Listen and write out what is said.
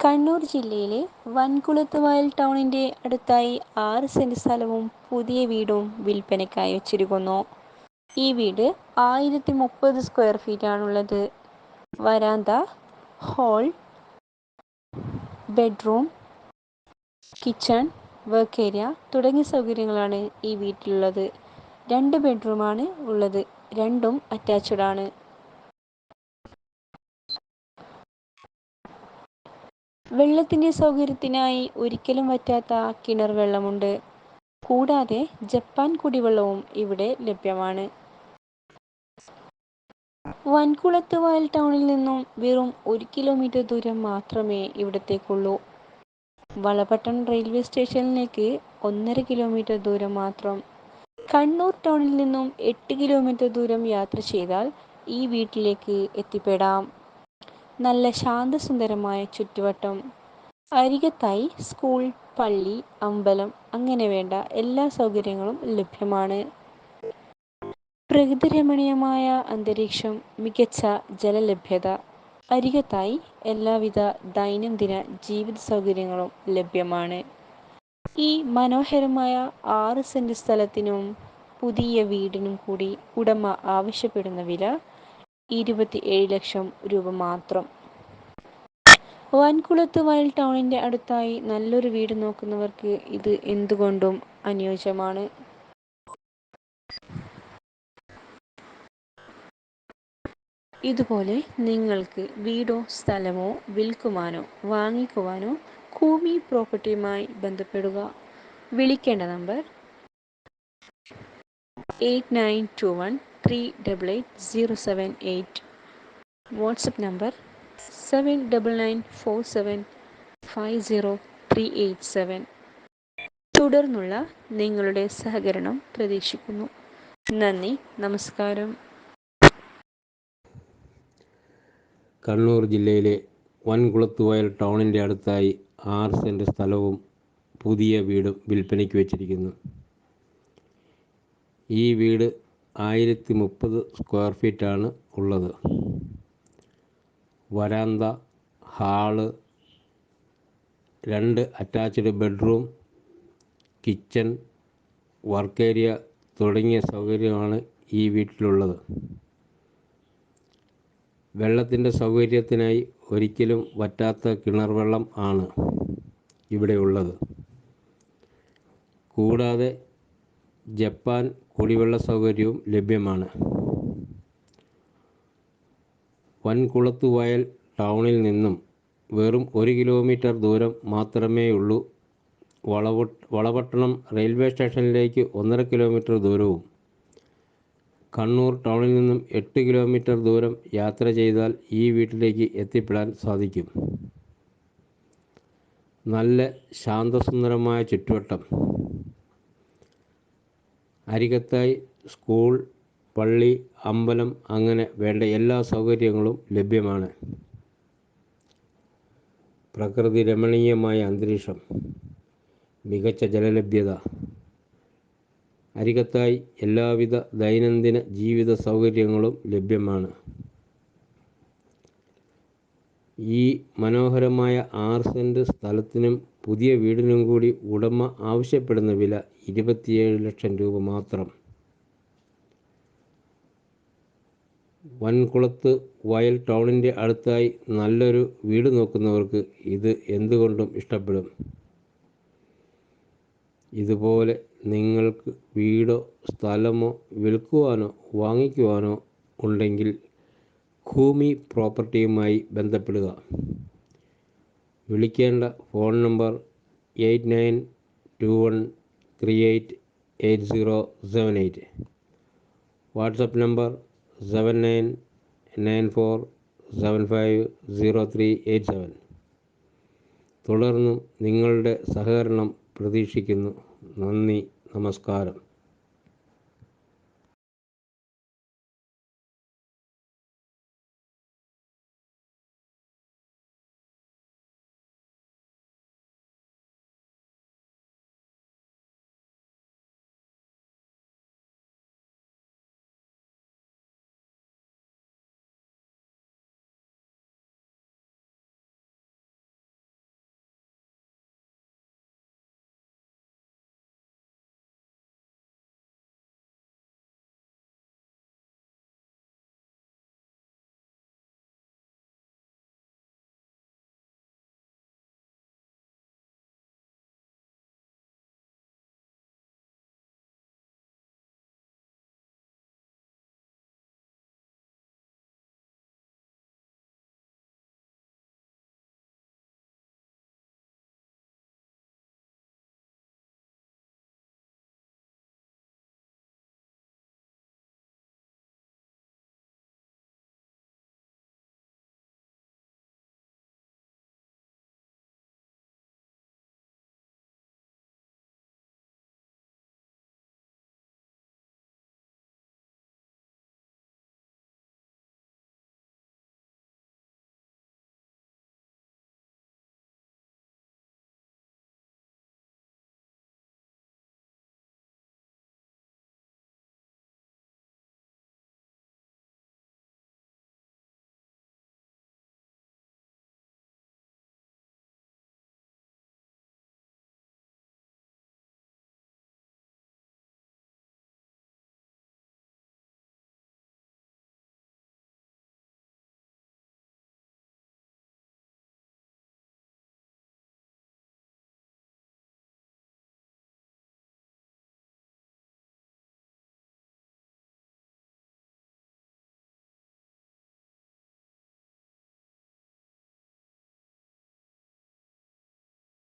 കണ്ണൂർ ജില്ലയിലെ വൻകുളത്ത് വയൽ ടൗണിന്റെ അടുത്തായി ആറ് സെന്റ് സ്ഥലവും പുതിയ വീടും വിൽപ്പനയ്ക്കായി വച്ചിരിക്കുന്നു. ഈ വീട് ആയിരത്തി മുപ്പത് സ്ക്വയർ ഫീറ്റാണുള്ളത്. വരാന്ത hall bedroom kitchen work area തുടങ്ങിയ സൗകര്യങ്ങളാണ് ഈ വീട്ടിലുള്ളത്. രണ്ട് ബെഡ്റൂമാണ് ഉള്ളത്. രണ്ടും അറ്റാച്ച്ഡ് ആണ്. വെള്ളത്തിന്റെ സൗകര്യത്തിനായി ഒരിക്കലും വറ്റാത്ത കിണർ വെള്ളമുണ്ട്. കൂടാതെ ജപ്പാൻ കുടിവെള്ളവും ഇവിടെ ലഭ്യമാണ്. വൻകുളത്ത് വയൽ ടൗണിൽ നിന്നും വെറും ഒരു കിലോമീറ്റർ ദൂരം മാത്രമേ ഇവിടത്തേക്കുള്ളൂ. വളപട്ടണം റെയിൽവേ സ്റ്റേഷനിലേക്ക് ഒന്നര കിലോമീറ്റർ ദൂരം മാത്രം. കണ്ണൂർ ടൗണിൽ നിന്നും എട്ട് കിലോമീറ്റർ ദൂരം യാത്ര ചെയ്താൽ ഈ വീട്ടിലേക്ക് എത്തിപ്പെടാം. നല്ല ശാന്തസുന്ദരമായ ചുറ്റുവട്ടം. അരികത്തായി സ്കൂൾ പള്ളി അമ്പലം അങ്ങനെ വേണ്ട എല്ലാ സൗകര്യങ്ങളും ലഭ്യമാണ്. പ്രകൃതിരമണീയമായ അന്തരീക്ഷം മികച്ച ജലലഭ്യത. അരികത്തായി എല്ലാവിധ ദൈനംദിന ജീവിത സൗകര്യങ്ങളും ലഭ്യമാണ്. ഈ മനോഹരമായ ആറ് സെന്റ് സ്ഥലത്തിനും പുതിയ വീടിനും കൂടി ഉടമ ആവശ്യപ്പെടുന്ന വില ഇരുപത്തി ഏഴ് ലക്ഷം രൂപ മാത്രം. വൻകുളത്ത് വയൽ ടൗണിന്റെ അടുത്തായി നല്ലൊരു വീട് നോക്കുന്നവർക്ക് ഇത് എന്തുകൊണ്ടും അനുയോജ്യമാണ്. ഇതുപോലെ നിങ്ങൾക്ക് വീടോ സ്ഥലമോ വിൽക്കുവാനോ വാങ്ങിക്കുവാനോ കൂമി പ്രോപ്പർട്ടിയുമായി ബന്ധപ്പെടുക. വിളിക്കേണ്ട number eight nine two one three double eight zero seven eight WhatsApp number seven double nine four seven five zero three eight seven തുടർന്നുള്ള നിങ്ങളുടെ സഹകരണം പ്രതീക്ഷിക്കുന്നു. നന്ദി നമസ്കാരം. കണ്ണൂർ ജില്ലയിലെ വൻകുളത്തുവയൽ ടൗണിന്റെ അടുത്തായി ആറ് സെന്റ് സ്ഥലവും പുതിയ വീടും വിൽപ്പനയ്ക്ക് വെച്ചിരിക്കുന്നു. ഈ വീട് ആയിരത്തി മുപ്പത് സ്ക്വയർ ഫീറ്റാണ് ഉള്ളത്. വരാന്ത ഹാൾ രണ്ട് attached bedroom kitchen work area തുടങ്ങിയ സൗകര്യമാണ് ഈ വീട്ടിലുള്ളത്. വെള്ളത്തിന്റെ സൗകര്യത്തിനായി ഒരിക്കലും വറ്റാത്ത കിണർ വെള്ളം ആണ് ഇവിടെ ഉള്ളത്. കൂടാതെ ജപ്പാൻ കുടിവെള്ള സൗകര്യവും ലഭ്യമാണ്. വൻകുളത്ത് വയൽ ടൗണിൽ നിന്നും വെറും ഒരു കിലോമീറ്റർ ദൂരം മാത്രമേയുള്ളൂ. വളവ വളപട്ടണം റെയിൽവേ സ്റ്റേഷനിലേക്ക് ഒന്നര കിലോമീറ്റർ ദൂരവും. കണ്ണൂർ ടൗണിൽ നിന്നും എട്ട് കിലോമീറ്റർ ദൂരം യാത്ര ചെയ്താൽ ഈ വീട്ടിലേക്ക് എത്തിപ്പെടാൻ സാധിക്കും. നല്ല ശാന്തസുന്ദരമായ ചുറ്റുവട്ടം. അരികത്തായി സ്കൂൾ പള്ളി അമ്പലം അങ്ങനെ വേണ്ട എല്ലാ സൗകര്യങ്ങളും ലഭ്യമാണ്. പ്രകൃതി രമണീയമായ അന്തരീക്ഷം മികച്ച ജലലഭ്യത അരികത്തായി എല്ലാവിധ ദൈനംദിന ജീവിത സൗകര്യങ്ങളും ലഭ്യമാണ്. ഈ മനോഹരമായ ആറ് സെന്റ് സ്ഥലത്തിനും പുതിയ വീടിനും കൂടി ഉടമ ആവശ്യപ്പെടുന്ന വില ഇരുപത്തിയേഴ് ലക്ഷം രൂപ മാത്രം. വൻകുളത്ത് വയൽ ടൗണിന്റെ അടുത്തായി നല്ലൊരു വീട് നോക്കുന്നവർക്ക് ഇത് എന്തുകൊണ്ടും ഇഷ്ടപ്പെടും? ഇതുപോലെ നിങ്ങൾക്ക് വീടോ സ്ഥലമോ വിൽക്കുവാനോ വാങ്ങിക്കുവാനോ ഉണ്ടെങ്കിൽ ഭൂമി പ്രോപ്പർട്ടിയുമായി ബന്ധപ്പെടുക. വിളിക്കേണ്ട phone number eight nine two one three eight eight zero seven eight. WhatsApp number seven nine nine four seven five zero three eight seven. തുടർന്നും നിങ്ങളുടെ സഹകരണം പ്രതീക്ഷിക്കുന്നു. നന്ദി നമസ്കാരം.